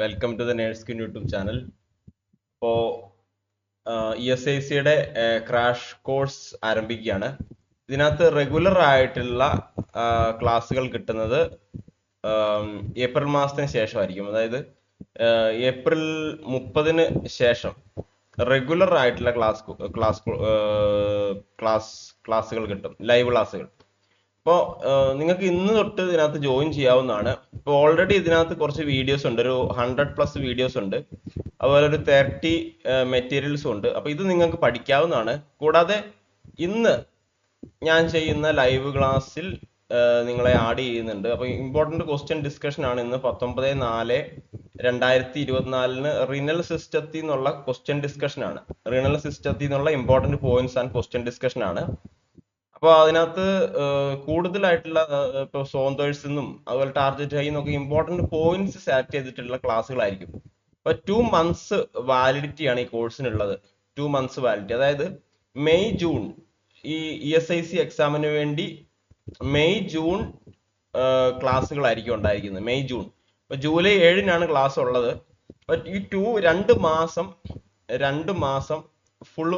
Welcome to the nurse queen YouTube channel ഇപ്പോൾ E S I സിയുടെ crash course ആരംഭിക്കുകയാണ്. ഇതിനകത്ത് റെഗുലർ ആയിട്ടുള്ള ക്ലാസ്സുകൾ കിട്ടുന്നത് ഏപ്രിൽ മാസത്തിന് ശേഷമായിരിക്കും. അതായത് ഏപ്രിൽ മുപ്പതിന് ശേഷം റെഗുലർ ആയിട്ടുള്ള ക്ലാസ് ക്ലാസ് ക്ലാസ് ക്ലാസ്സുകൾ കിട്ടും. ലൈവ് ക്ലാസ്സുകൾ അപ്പോൾ നിങ്ങൾക്ക് ഇന്ന് തൊട്ട് ഇതിനകത്ത് ജോയിൻ ചെയ്യാവുന്നതാണ്. ഇപ്പോൾ ഓൾറെഡി ഇതിനകത്ത് കുറച്ച് വീഡിയോസ് ഉണ്ട്. ഒരു ഹൺഡ്രഡ് പ്ലസ് വീഡിയോസ് ഉണ്ട്. അതുപോലെ ഒരു തേർട്ടി മെറ്റീരിയൽസും ഉണ്ട്. അപ്പോൾ ഇത് നിങ്ങൾക്ക് പഠിക്കാവുന്നതാണ്. കൂടാതെ ഇന്ന് ഞാൻ ചെയ്യുന്ന ലൈവ് ക്ലാസ്സിൽ നിങ്ങളെ ആഡ് ചെയ്യുന്നുണ്ട്. അപ്പോൾ ഇമ്പോർട്ടന്റ് ക്വസ്റ്റ്യൻ ഡിസ്കഷൻ ആണ് ഇന്ന് പത്തൊമ്പത് നാല് രണ്ടായിരത്തി ഇരുപത്തിനാലിന് റിനൽ സിസ്റ്റത്തിൽ നിന്നുള്ള ക്വസ്റ്റ്യൻ ഡിസ്കഷൻ ആണ്. റിനൽ സിസ്റ്റത്തിൽ നിന്നുള്ള important points and question discussion ആണ്. അപ്പോൾ അതിനകത്ത് കൂടുതലായിട്ടുള്ള ഇപ്പൊ ഇപ്പോൾ സോന്തേഴ്സ് നിന്നും അതുപോലെ ടാർഗറ്റ് ഹൈ എന്നൊക്കെ ഇമ്പോർട്ടന്റ് പോയിന്റ്സ് സെലക്ട് ചെയ്തിട്ടുള്ള ക്ലാസ്സുകളായിരിക്കും. അപ്പൊ ടു മന്ത്സ് വാലിഡിറ്റി ആണ് ഈ കോഴ്സിനുള്ളത് ടു മന്ത്സ് വാലിഡിറ്റി അതായത് മെയ് ജൂൺ ഈ ഇ എസ് ഐ സി എക്സാമിന് വേണ്ടി മെയ് ജൂൺ ക്ലാസ്സുകളായിരിക്കും ഉണ്ടായിരിക്കുന്നത്. മെയ് ജൂൺ അപ്പോൾ ജൂലൈ ഏഴിനാണ് ക്ലാസ് ഉള്ളത്. ഈ ടു രണ്ട് മാസം രണ്ട് മാസം ഫുൾ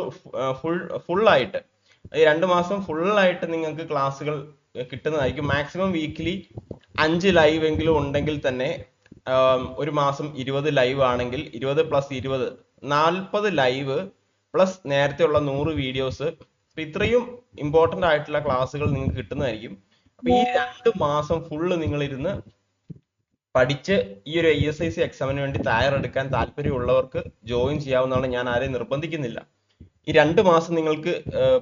ഫുൾ ഫുള്ളായിട്ട് രണ്ട് മാസം ഫുള്ളായിട്ട് നിങ്ങൾക്ക് ക്ലാസ്സുകൾ കിട്ടുന്നതായിരിക്കും. മാക്സിമം വീക്ക്ലി അഞ്ച് ലൈവ് എങ്കിലും ഉണ്ടെങ്കിൽ തന്നെ ഒരു മാസം ഇരുപത് ലൈവ് ആണെങ്കിൽ ഇരുപത് പ്ലസ് ഇരുപത് നാൽപ്പത് ലൈവ് പ്ലസ് നേരത്തെ ഉള്ള നൂറ് വീഡിയോസ് ഇത്രയും ഇമ്പോർട്ടന്റ് ആയിട്ടുള്ള ക്ലാസ്സുകൾ നിങ്ങൾക്ക് കിട്ടുന്നതായിരിക്കും. അപ്പൊ ഈ രണ്ട് മാസം ഫുള്ള് നിങ്ങൾ ഇരുന്ന് പഠിച്ച് ഈ ഒരു ഐ എസ് ഐ സി എക്സാമിന് വേണ്ടി തയ്യാറെടുക്കാൻ താല്പര്യമുള്ളവർക്ക് ജോയിൻ ചെയ്യാവുന്നതാണ് ഞാൻ ആരെയും നിർബന്ധിക്കുന്നില്ല. ഈ രണ്ട് മാസം നിങ്ങൾക്ക്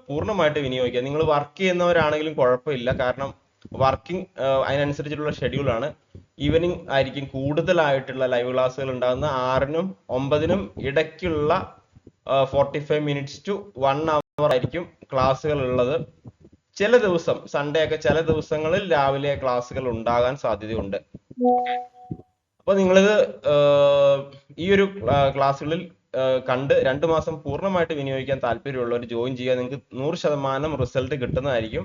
പൂർണമായിട്ട് വിനിയോഗിക്കാം. നിങ്ങൾ വർക്ക് ചെയ്യുന്നവരാണെങ്കിലും കുഴപ്പമില്ല. കാരണം വർക്കിംഗ് അതിനനുസരിച്ചിട്ടുള്ള ഷെഡ്യൂളാണ് ഈവനിങ് ആയിരിക്കും കൂടുതലായിട്ടുള്ള ലൈവ് ക്ലാസ്സുകൾ ഉണ്ടാകുന്ന ആറിനും ഒമ്പതിനും ഇടയ്ക്കുള്ള forty five minutes to one hour ആയിരിക്കും ക്ലാസ്സുകൾ ഉള്ളത്. ചില ദിവസം സൺഡേ ഒക്കെ ചില ദിവസങ്ങളിൽ രാവിലെ ക്ലാസ്സുകൾ ഉണ്ടാകാൻ സാധ്യതയുണ്ട്. അപ്പൊ നിങ്ങളിത് ഈ ഒരു ക്ലാസ്സുകളിൽ കണ്ട് രണ്ട് മാസം പൂർണമായിട്ട് വിനിയോഗിക്കാൻ താല്പര്യമുള്ളവർ ജോയിൻ ചെയ്യുക. നിങ്ങൾക്ക് നൂറ് ശതമാനം റിസൾട്ട് കിട്ടുന്നതായിരിക്കും.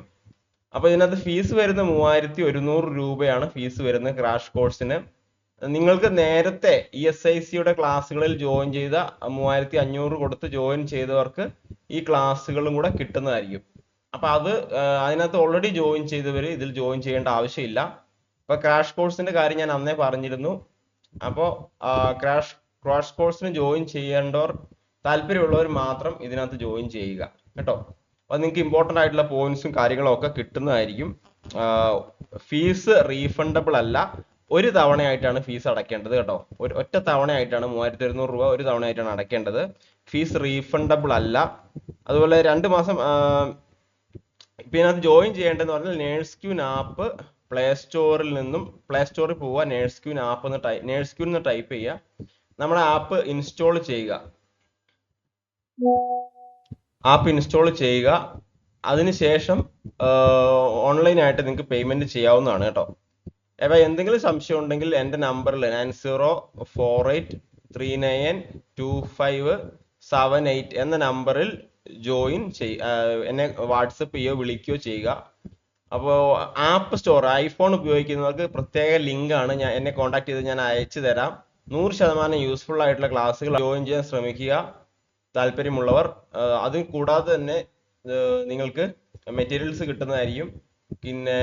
അപ്പോൾ ഇതിനകത്ത് ഫീസ് വരുന്ന മൂവായിരത്തി ഒരുന്നൂറ് രൂപയാണ് ഫീസ് വരുന്നത് ക്രാഷ് കോഴ്സിന്. നിങ്ങൾക്ക് നേരത്തെ ഇ എസ് ഐ സിയുടെ ക്ലാസ്സുകളിൽ ജോയിൻ ചെയ്ത മൂവായിരത്തി അഞ്ഞൂറ് കൊടുത്ത് ജോയിൻ ചെയ്തവർക്ക് ഈ ക്ലാസ്സുകളും കൂടെ കിട്ടുന്നതായിരിക്കും. അപ്പൊ അത് അതിനകത്ത് ഓൾറെഡി ജോയിൻ ചെയ്തവർ ഇതിൽ ജോയിൻ ചെയ്യേണ്ട ആവശ്യമില്ല. അപ്പൊ ക്രാഷ് കോഴ്സിന്റെ കാര്യം ഞാൻ അന്നേ പറഞ്ഞിരുന്നു. അപ്പോൾ ക്രാഷ് ക്രാഷ് കോഴ്സിന് ജോയിൻ ചെയ്യേണ്ടവർ താല്പര്യമുള്ളവർ മാത്രം ഇതിനകത്ത് ജോയിൻ ചെയ്യുക കേട്ടോ? അപ്പോൾ നിങ്ങൾക്ക് ഇമ്പോർട്ടന്റ് ആയിട്ടുള്ള പോയിന്റ്സും കാര്യങ്ങളും ഒക്കെ കിട്ടുന്നതായിരിക്കും. ഫീസ് റീഫണ്ടബിൾ അല്ല ഒരു തവണയായിട്ടാണ് ഫീസ് അടയ്ക്കേണ്ടത് കേട്ടോ? ഒരു ഒറ്റ തവണയായിട്ടാണ് മൂവായിരത്തി ഒരുന്നൂറ് രൂപ ഒരു തവണയായിട്ടാണ് അടയ്ക്കേണ്ടത് ഫീസ് റീഫണ്ടബിൾ അല്ല. അതുപോലെ രണ്ട് മാസം ഇപ്പം ഇതിനകത്ത് ജോയിൻ ചെയ്യേണ്ടതെന്ന് പറഞ്ഞാൽ നേഴ്സ് ക്യൂൻ ആപ്പ് പ്ലേ സ്റ്റോറിൽ നിന്നും പ്ലേ സ്റ്റോറിൽ പോവുക നേഴ്സ് ക്യൂൻ ആപ്പ് എന്ന് ടൈ നേഴ്സ് ക്യൂൻ എന്ന് ടൈപ്പ് ചെയ്യുക. നമ്മുടെ ആപ്പ് ഇൻസ്റ്റോൾ ചെയ്യുക. ആപ്പ് ഇൻസ്റ്റോൾ ചെയ്യുക. അതിനുശേഷം ഓൺലൈനായിട്ട് നിങ്ങൾക്ക് പേയ്മെന്റ് ചെയ്യാവുന്നതാണ് കേട്ടോ. അപ്പൊ എന്തെങ്കിലും സംശയം ഉണ്ടെങ്കിൽ എന്റെ നമ്പറിൽ nine zero four eight three nine two five seven eight എന്ന നമ്പറിൽ ജോയിൻ ചെയ് എന്നെ വാട്സപ്പ് ചെയ്യോ വിളിക്കുകയോ ചെയ്യുക. അപ്പോൾ ആപ്പ് സ്റ്റോർ ഐഫോൺ ഉപയോഗിക്കുന്നവർക്ക് പ്രത്യേക ലിങ്കാണ് ഞാൻ എന്നെ കോൺടാക്ട് ചെയ്ത് ഞാൻ അയച്ചു തരാം. നൂറ് ശതമാനം യൂസ്ഫുൾ ആയിട്ടുള്ള ക്ലാസ്സുകൾ ജോയിൻ ചെയ്യാൻ ശ്രമിക്കുക. താല്പര്യമുള്ളവർ അത് കൂടാതെ തന്നെ നിങ്ങൾക്ക് മെറ്റീരിയൽസ് കിട്ടുന്നതായിരിക്കും. പിന്നെ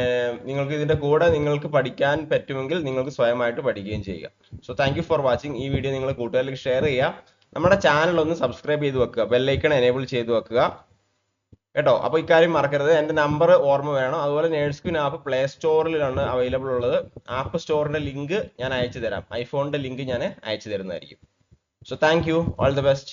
നിങ്ങൾക്ക് ഇതിന്റെ കൂടെ നിങ്ങൾക്ക് പഠിക്കാൻ പറ്റുമെങ്കിൽ നിങ്ങൾക്ക് സ്വയമായിട്ട് പഠിക്കുകയും ചെയ്യുക. സോ താങ്ക് ഫോർ വാച്ചിങ് ഈ വീഡിയോ നിങ്ങൾ കൂട്ടുകാരിലേക്ക് ഷെയർ ചെയ്യുക. നമ്മുടെ ചാനൽ ഒന്ന് സബ്സ്ക്രൈബ് ചെയ്ത് വെക്കുക. ബെല്ലൈക്കൺ എനേബിൾ ചെയ്ത് വെക്കുക. കേട്ടോ? അപ്പോൾ ഇക്കാര്യം മറക്കരുത്. എന്റെ നമ്പർ ഓർമ്മ വേണം. അതുപോലെ നേഴ്സ് ക്യൂൻ ആപ്പ് പ്ലേ സ്റ്റോറിലാണ് അവൈലബിൾ ഉള്ളത്. ആപ്പ് സ്റ്റോറിന്റെ ലിങ്ക് ഞാൻ അയച്ചു തരാം ഐഫോണിന്റെ ലിങ്ക് ഞാൻ അയച്ചു തരുന്നതായിരിക്കും so thank you all the best